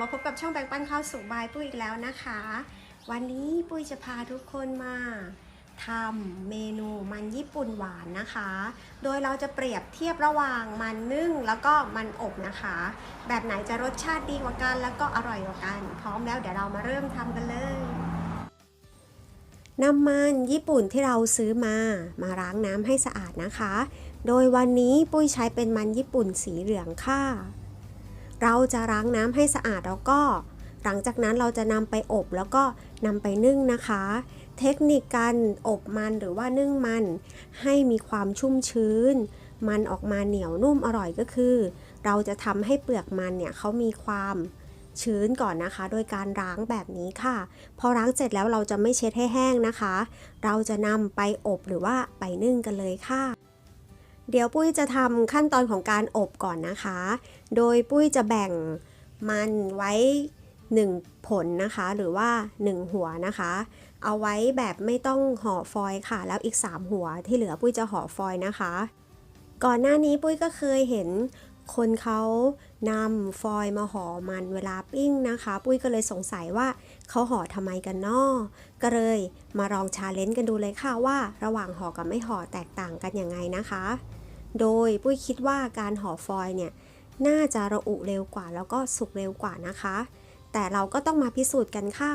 มาพบกับช่องแบ่งปันข้าวสุกบายปุ้ยอีกแล้วนะคะ วันนี้ปุ้ยจะพาทุกคนมาทำเมนูมันญี่ปุ่นหวานนะคะ โดยเราจะเปรียบเทียบระหว่างมันนึ่งแล้วก็มันอบนะคะ แบบไหนจะรสชาติดีกว่ากันแล้วก็อร่อยกว่ากัน พร้อมแล้วเดี๋ยวเรามาเริ่มทำกันเลยน้ำมันญี่ปุ่นที่เราซื้อมามาล้างน้ำให้สะอาดนะคะ โดยวันนี้ปุ้ยใช้เป็นมันญี่ปุ่นสีเหลืองค่ะ เราจะล้างน้ำให้สะอาดแล้วก็ หลังจากนั้นเราจะนำไปอบแล้วก็นำไปนึ่งนะคะ เทคนิคการอบมันหรือว่านึ่งมัน ให้มีความชุ่มชื้น มันออกมาเหนียวนุ่มอร่อยก็คือ เราจะทำให้เปลือกมันเนี่ยเขามีความชื้นก่อนนะคะ โดยการล้างแบบนี้ค่ะ พอล้างเสร็จแล้วเราจะไม่เช็ดให้แห้งนะคะ เราจะนำไปอบหรือว่าไปนึ่งกันเลยค่ะ เดี๋ยวปุ้ยจะทำขั้นตอนของการอบก่อนนะคะ โดยปุ้ยจะแบ่งมันไว้ 1 ผลนะคะ หรือว่า 1 หัวนะคะ เอาไว้แบบไม่ต้องห่อฟอยค่ะ แล้วอีก 3 หัวที่เหลือปุ้ยจะห่อฟอยนะคะ ก่อนหน้านี้ปุ้ยก็เคยเห็นคนเขานำฟอยมาห่อมันเวลาปิ้งนะคะ ปุ้ยก็เลยสงสัยว่าเขาห่อทำไมกันนอก็เลยมาลองชาเลนจ์กันดูเลยค่ะว่า ระหว่างห่อกับไม่ห่อแตกต่างกันยังไงนะคะ โดยปุ้ยคิดว่าการห่อฟอยล์เนี่ยน่าจะระอุเร็วกว่าแล้วก็สุกเร็วกว่านะคะ แต่เราก็ต้องมาพิสูจน์กันค่ะ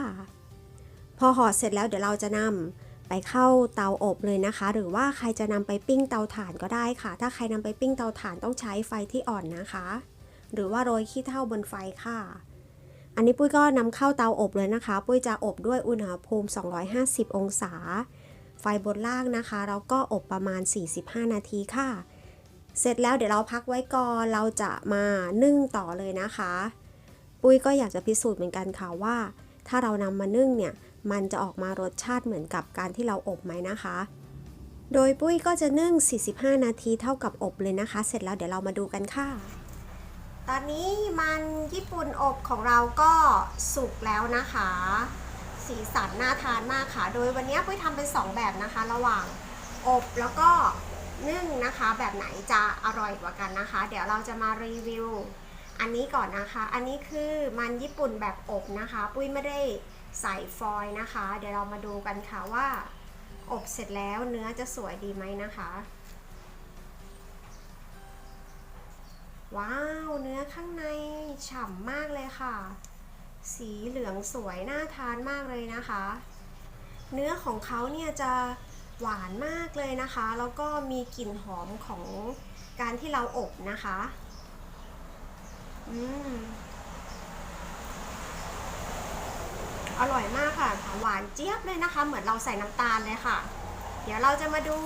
พอห่อเสร็จแล้วเดี๋ยวเราจะนำไปเข้าเตาอบเลยนะคะ หรือว่าใครจะนำไปปิ้งเตาถ่านก็ได้ค่ะ ถ้าใครนำไปปิ้งเตาถ่านต้องใช้ไฟที่อ่อนนะคะ หรือว่าโรยขี้เถ้าบนไฟค่ะ อันนี้ปุ้ยก็นำเข้าเตาอบเลยนะคะ ปุ้ยจะอบด้วยอุณหภูมิ 250 องศา ไฟบนล่างนะคะแล้วก็อบประมาณ 45 นาทีค่ะ เสร็จแล้วเดี๋ยวเราพักไว้ก่อนเราจะมานึ่งต่อเลยนะคะ ปุ้ยก็อยากจะพิสูจน์เหมือนกันค่ะว่า ถ้าเรานำมานึ่งเนี่ยมันจะออกมารสชาติเหมือนกับการที่เราอบไหมนะคะ โดยปุ้ยก็จะนึ่ง 45 นาทีเท่ากับอบเลยนะคะ เสร็จแล้วเดี๋ยวเรามาดูกันค่ะ ตอนนี้มันญี่ปุ่นอบของเราก็สุกแล้วนะคะ สีสันน่าทานมากค่ะ โดยวันนี้ปุ้ยทำเป็น 2 แบบนะคะ ระหว่างอบแล้วก็ นึ่งนะคะ แบบไหนจะอร่อยกว่ากันนะคะ เดี๋ยวเราจะมารีวิว อันนี้ก่อนนะคะ อันนี้คือมันญี่ปุ่นแบบอบนะคะ ปุ้ยไม่ได้ใส่ฟอยล์นะคะ เดี๋ยวเรามาดูกันค่ะว่า อบเสร็จแล้วเนื้อจะสวยดีไหมนะคะ ว้าวเนื้อข้างในฉ่ำมากเลยค่ะ สีเหลืองสวยน่าทานมากเลยนะคะ เนื้อของเขาเนี่ยจะ หวานมากเลยนะคะ แล้วก็มีกลิ่นหอมของการที่เราอบนะคะ อืมอร่อยมากค่ะ หวานเจี๊ยบเลยนะคะ เหมือนเราใส่น้ำตาลเลยค่ะ เดี๋ยวเราจะมาดู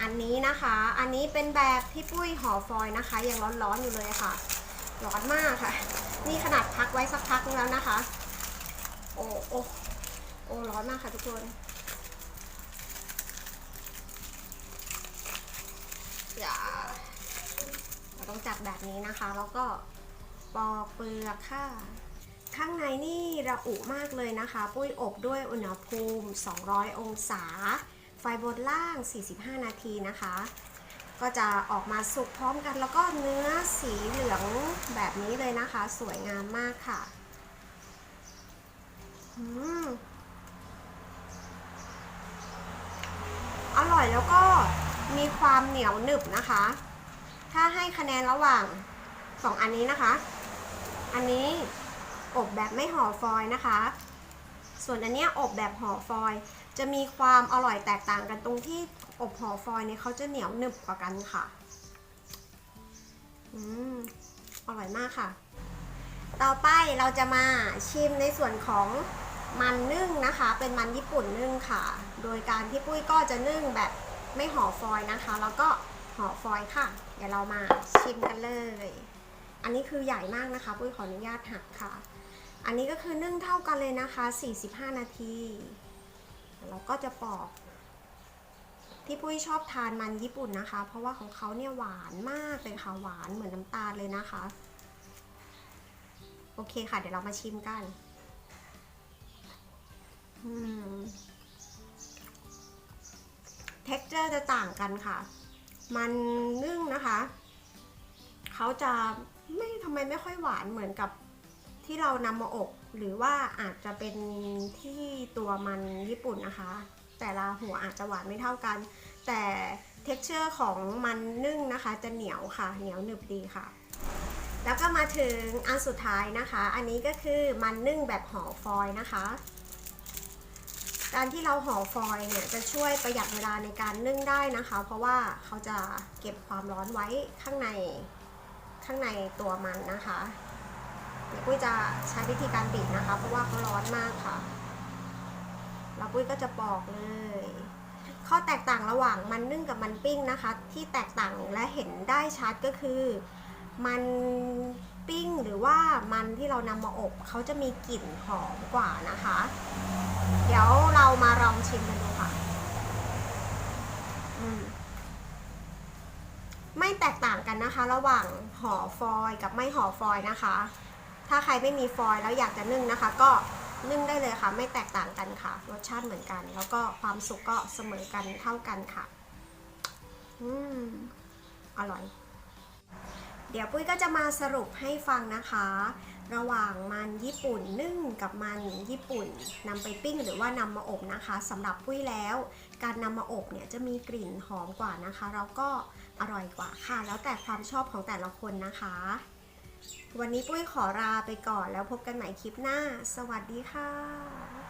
อันนี้นะคะ อันนี้เป็นแบบที่ปุ้ยห่อฟอยนะคะ ยังร้อนๆอยู่เลยค่ะ ร้อนมากค่ะ นี่ขนาดพักไว้สักพักแล้วนะคะ โอ้โอ้โอ้ร้อนมากค่ะทุกคน อย่าเราต้องจับแบบนี้นะคะ แล้วก็ปอกเปลือกค่ะ ข้างในนี่ระอุมากเลยนะคะ ปุ้ยอบด้วยอุณหภูมิ 200 องศา ไฟบนล่าง 45 นาทีนะคะ ก็จะออกมาสุกพร้อมกัน แล้วก็เนื้อสีเหลืองแบบนี้เลยนะคะ สวยงามมากค่ะอืมอร่อยแล้วก็ มีความเหนียวหนึบนะคะ ถ้าให้คะแนนระหว่างสองอันนี้นะคะ อันนี้อบแบบไม่ห่อฟอยนะคะ ส่วนอันนี้อบแบบห่อฟอยจะมีความอร่อยแตกต่างกันตรงที่อบห่อฟอยเนี่ยเขาจะเหนียวหนึบกว่ากันค่ะ อืม อร่อยมากค่ะ ต่อไปเราจะมาชิมในส่วนของมันนึ่งนะคะ เป็นมันญี่ปุ่นนึ่งค่ะ โดยการที่ปุ้ยก็จะนึ่งแบบ ไม่ห่อฟอยล์นะคะ แล้วก็ห่อฟอยล์ค่ะ เดี๋ยวเรามาชิมกันเลย อันนี้คือใหญ่มากนะคะปุ้ยขออนุญาตหักค่ะ อันนี้ก็คือนึ่งเท่ากันเลยนะคะ 45 นาทีเราก็จะปอกที่ปุ้ยชอบทานมันญี่ปุ่นนะคะ เพราะว่าของเขาเนี่ยหวานมากเลยค่ะหวานเหมือนน้ำตาลเลยนะคะ โอเคค่ะ เดี๋ยวเรามาชิมกัน อืม เท็กเจอร์จะต่างกันค่ะ มันนึ่งนะคะเขาจะไม่ทำไมไม่ค่อยหวานเหมือนกับที่เรานำมาอบ หรือว่าอาจจะเป็นที่ตัวมันญี่ปุ่นนะคะ แต่ละหัวอาจจะหวานไม่เท่ากัน แต่ texture ของมันนึ่งนะคะ จะเหนียวค่ะ เหนียวหนึบดีค่ะ แล้วก็มาถึงอันสุดท้ายนะคะ อันนี้ก็คือมันนึ่งแบบห่อฟอยนะคะ การที่เราห่อฟอยล์เนี่ยจะช่วยประหยัดเวลาในการนึ่งได้นะคะ เพราะว่าเขาจะเก็บความร้อนไว้ข้างในข้างในตัวมันนะคะเดี๋ยวปุ้ยจะใช้วิธีการบีบนะคะ เพราะว่าเขาร้อนมากค่ะแล้วปุ้ยก็จะปอกเลย ข้อแตกต่างระหว่างมันนึ่งกับมันปิ้งนะคะ ที่แตกต่างและเห็นได้ชัดก็คือ มัน ปิ้งหรือว่ามันที่เรานำมาอบเขาจะมีกลิ่นหอมกว่านะคะ เดี๋ยวเรามาลองชิมกันดูค่ะมไม่แตกต่างกันนะคะ ระหว่างห่อฟอยกับไม่ห่อฟอยนะคะ ถ้าใครไม่มีฟอยแล้วอยากจะนึ่งนะคะ ก็นึ่งได้เลยค่ะ ไม่แตกต่างกันค่ะ รสชาติเหมือนกัน แล้วก็ความสุกก็เสมอกันเท่ากันค่ะ อืม อร่อย เดี๋ยวปุ้ยก็จะมาสรุปให้ฟังนะคะ ระหว่างมันญี่ปุ่นนึ่งกับมันญี่ปุ่นนำไปปิ้งหรือว่านำมาอบนะคะสำหรับปุ้ยแล้ว การนำมาอบเนี่ยจะมีกลิ่นหอมกว่านะคะ แล้วก็อร่อยกว่าค่ะ แล้วแต่ความชอบของแต่ละคนนะคะ วันนี้ปุ้ยขอลาไปก่อนแล้วพบกันใหม่คลิปหน้า สวัสดีค่ะ